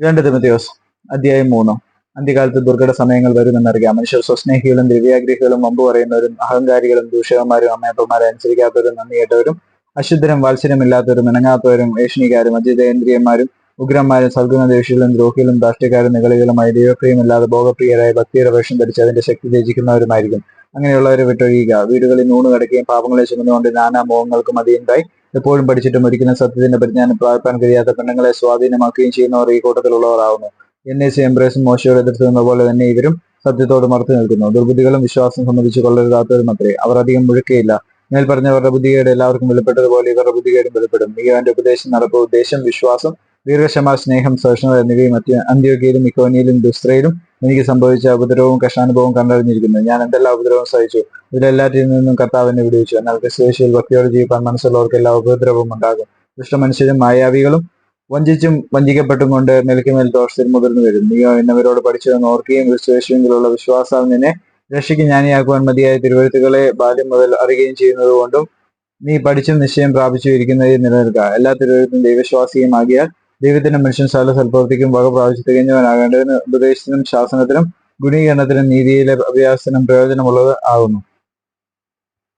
രണ്ട് തിമത്തിയോസ് അധ്യായം മൂന്ന്. അന്ത്യകാലത്ത് ദുർഘട സമയങ്ങൾ വരുമെന്നറിയാം. മനുഷ്യർ സ്വസ്നേഹികളും ദിവ്യാഗ്രഹികളും മുമ്പ് പറയുന്നവരും അഹങ്കാരികളും ദൂഷകന്മാരും അമ്മയപ്പന്മാരെ അനുസരിക്കാത്തവരും നന്ദിയേറ്റവരും അശുദ്ധരും വാത്സര്യമില്ലാത്തവരും ഇണങ്ങാത്തവരും ഏഷണികാരും അജിതേന്ദ്രിയന്മാരും ഉഗ്രന്മാരും സൽഗുണദേശികളും ദ്രോഹികളും ദാഷ്ട്യക്കാരും നികളികളുമായി ദൈവപ്രിയമില്ലാതെ ഭോഗപ്രിയരായ ഭക്തിയുടെ വേഷം ധരിച്ച് അതിന്റെ ശക്തി ത്യജിക്കുന്നവരുമായിരിക്കും. അങ്ങനെയുള്ളവരെ വിട്ടൊഴിയുക. വീടുകളിൽ നൂണ് കിടക്കുകയും പാപങ്ങളെ ചുമന്നുകൊണ്ട് നാനാ മോഹങ്ങൾക്കും അധീനരായി എപ്പോഴും പഠിച്ചിട്ടും ഒരിക്കലും സത്യത്തിന്റെ പരിജ്ഞാനം പ്രാപിക്കാൻ കഴിയാത്ത പെണ്ണുങ്ങളെ സ്വാധീനമാക്കുകയും ചെയ്യുന്നവർ ഈ കൂട്ടത്തിലുള്ളവരാകുന്നു എൻ എ സി എംബ്രേസും മോശയോട് എതിർത്ത് നിന്ന പോലെ തന്നെ ഇവരും സത്യത്തോട് മറുത്തു നിൽക്കുന്നു. ദുർബുദ്ധികളും വിശ്വാസം സംബന്ധിച്ച് കൊള്ളരുതാത്തവരും അത്രേ. അവർ അധികം മുഴുക്കയില്ല. മേൽ പറഞ്ഞവരുടെ ബുദ്ധികേട് എല്ലാവർക്കും വെളിപ്പെട്ടതുപോലെ ഇവരുടെ ബുദ്ധികേടും വെളിപ്പെടും. മികവന്റെ ഉപദേശം നടപ്പ് ഉദ്ദേശം വിശ്വാസം ദീർഘക്ഷമ സ്നേഹം സഹിഷ്ണുത എന്നിവയും അന്ത്യോഗ്യയിലും ഇക്കോനിയിലും ദുസ്ത്രയിലും എനിക്ക് സംഭവിച്ച ഉപദ്രവവും കഷ്ടാനുഭവവും കണ്ടറിഞ്ഞിരിക്കുന്നു. ഞാൻ എന്തെല്ലാം ഉപദ്രവം സഹിച്ചു? ഇതിലെല്ലാറ്റിൽ നിന്നും കർത്താവ് എന്നെ വിടുവിച്ചു. എന്നാൽ ക്രിസ്തുവേശുവിൽ ഭക്തിയോട് ജീവിക്കാൻ മനസ്സുള്ളവർക്ക് എല്ലാ ഉപദ്രവവും ഉണ്ടാകും. ദുഷ്ടമനുഷ്യരും മായാവികളും വഞ്ചിച്ചും വഞ്ചിക്കപ്പെട്ടും കൊണ്ട് മേൽക്കുമേൽ ദോഷത്തിൽ മുതിർന്നു വരും. നീയോ എന്നവരോട് പഠിച്ചതെന്ന് ഓർക്കുകയും ക്രിസ്തുവേശുവിലുള്ള വിശ്വാസം നിന്നെ രക്ഷയ്ക്ക് ജ്ഞാനിയാക്കുവാൻ മതിയായ തിരുവഴുത്തുകളെ ബാല്യം മുതൽ അറിയുകയും ചെയ്യുന്നത് കൊണ്ടും നീ പഠിച്ചും നിശ്ചയം പ്രാപിച്ചു ഇരിക്കുന്നതിൽ നിലനിൽക്കുക. എല്ലാ തിരുവഴുത്തും ദൈവശ്വാസിയും ദൈവത്തിനും മനുഷ്യൻ സകല സൽപ്രവൃത്തിക്കും വക പ്രാപിച്ചു തികഞ്ഞവനാകേണ്ടതിന് ഉപദേശത്തിനും ശാസനത്തിനും ഗുണീകരണത്തിനും നീതിയിലെ അഭ്യാസത്തിനും പ്രയോജനമുള്ളത് ആകുന്നു.